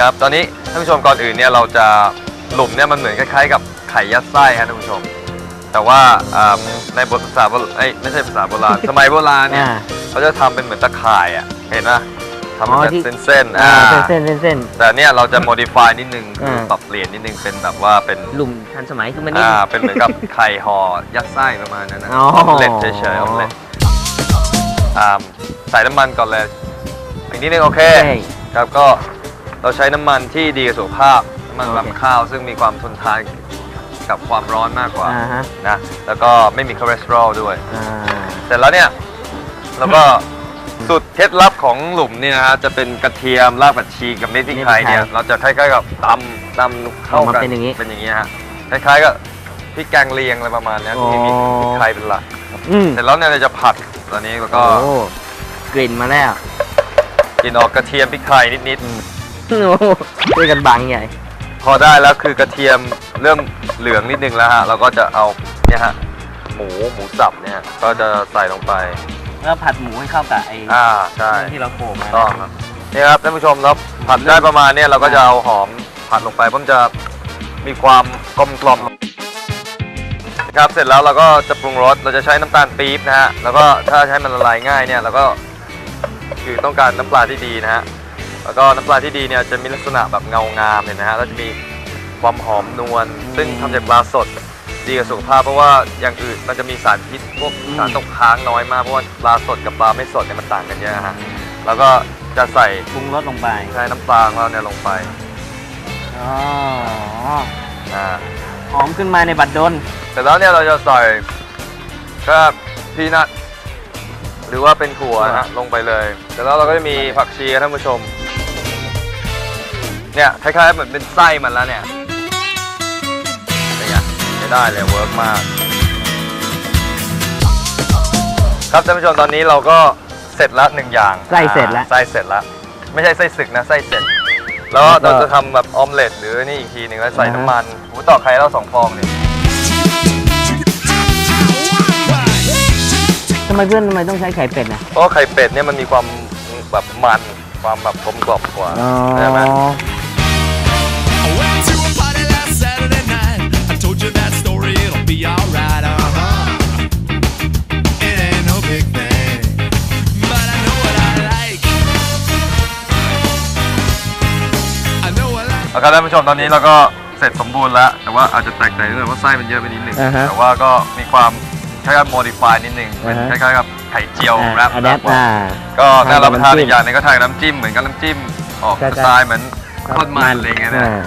ครับ ตอนนี้ท่านผู้ชมก่อนอื่นเนี่ยเราจะหลุมเนี่ยมันเหมือนคล้ายๆ กับไข่ยัดไส้ครับท่านผู้ชม แต่ว่าอ่าในบทภาษาโบราณเอ้ยไม่ใช่ภาษาโบราณ สมัยโบราณเนี่ยอ่า เขาจะทำเป็นเหมือนตะข่ายอะเห็นไหมทำอ๋อเป็นที่แบบเส้นๆอ่าอ่า เส้นเส้นเส้น แต่เนี่ยเราจะ modify นิดนึงคืออ่าปรับเปลี่ยนนิดนึงเป็นแบบว่าเป็นหลุมทันสมัยขึ้นมานิดอ่าเป็นเหมือนกับไข่ห่อยัดไส้ประมาณนั้นนะอ๋อออมเล็ตเฉยๆออมเล็ตอ่าใส่น้ำมันก่อนเลยอีกนิดนึงโอเคโอเคครับก็ เราใช้น้ำมันที่ดีกับสุขภาพน้ำมันโอเค รำข้าวซึ่งมีความทนทานกับความร้อนมากกว่าอ่าฮะนะแล้วก็ไม่มีคอเลสเตอรอลด้วย อ่าเสร็จแล้วเนี่ยแล้วก็สุดเคล็ดลับของหลุมเนี่ยนะฮะจะเป็นกระเทียมรากผักชีกับเม็ดพริกไทยเนี่ยเราจะคล้ายๆกับตำตำเข้ากันเป็นอย่างนี้เป็นอย่างนี้ฮะคล้ายๆกับพริกแกงเลียงอะไรประมาณเนี้ยที่มีอ๋อพริกไทยเป็นหลักอืมเสร็จแล้วเนี่ยเราจะผัดตอนนี้แล้วก็โอ้กลิ่นมาแล้วกินออกกระเทียมพริกไทยนิด โอ้โหช่วยกันบังใหญ่ๆพอได้แล้วคือกระเทียมเริ่มเหลืองนิดนึงแล้วฮะเราก็จะเอาเนี่ยฮะหมูหมูสับเนี่ยก็จะใส่ลงไป แล้วผัดหมูให้เข้ากับไอ้อ่าใช่ที่เราโขลกมาต้องครับนี่ครับท่านผู้ชมแล้วผัดได้ประมาณเนี้ยเราก็จะเอาหอมผัดลงไปเพิ่มจะมีความกลมกล่อมครับเสร็จแล้วเราก็จะปรุงรสเราจะใช้น้ำตาลปี๊บนะฮะแล้วก็ถ้าใช้มันละลายง่ายเนี่ยเราก็คือต้องการน้ำปลาที่ดีนะฮะ แล้วก็น้ำปลาที่ดีเนี่ยจะมีลักษณะแบบเงางามเห็นนะฮะแล้วจะมีความหอมนวลซึ่งทำจากปลาสดดีกับสุขภาพเพราะว่าอย่างอื่นมันจะมีสารพิษพวกสารตกค้างน้อยมากเพราะว่าปลาสดกับปลาไม่สดเนี่ยมันต่างกันเยอะฮะแล้วก็จะใส่ปรุงรสลงไปใช้น้ำปลาของเราเนี่ยลงไปอ๋ออ่าหอมขึ้นมาในบัดดลเสร็จแล้วเนี่ยเราจะใส่ก็พีนัทหรือว่าเป็นถั่วนะฮะลงไปเลยเสร็จแล้วเราก็จะมีผักชีครับท่านผู้ชม เนี่ยคล้ายๆเหมือนเป็นไส้มันแล้วเนี่ยเป็นไงไม่ได้เลยเวิร์กมาก ครับท่านผู้ชมตอนนี้เราก็เสร็จแล้วหนึ่งอย่างไส้เสร็จแล้วไส้เสร็จแล้วไม่ใช่ไส้ศึกนะไส้เสร็จ แล้วแล้วก็ เราจะทำแบบออมเล็ตหรือนี่อีกทีหนึ่งแล้วใส่อ่าฮะน้ำมันหมูต่อกไข่เราสองฟองเนี่ยทำไมเพื่อนทำไมต้องใช้ไข่เป็ดนะ เพราะว่าไข่เป็ดเนี่ยมันมีความแบบมันความแบบกลมกล่อมกว่าใช่ไหม I know what I เอาครับท่านผู้ชมตอนนี้เราก็เสร็จสมบูรณ์แล้ว แต่ว่าอาจจะแตกต่างนิดนึงว่าไส้มันเยอะไปนิดนึง อ่าฮะแต่ว่าก็มีความคล้ายๆ modify นิดนึงเป็นอ่าฮะคล้ายๆกับไข่เจียวแรปอะแดปอ่า ก็น่ารับประทานทานกับน้ำจิ้มอีกอย่างหนึงก็ทานกับน้ำจิ้มเหมือนกับน้ำจิ้มออกใช่สใช่ไตล์เหมือนทอดมันอะไรเงี้ยนะ อ่า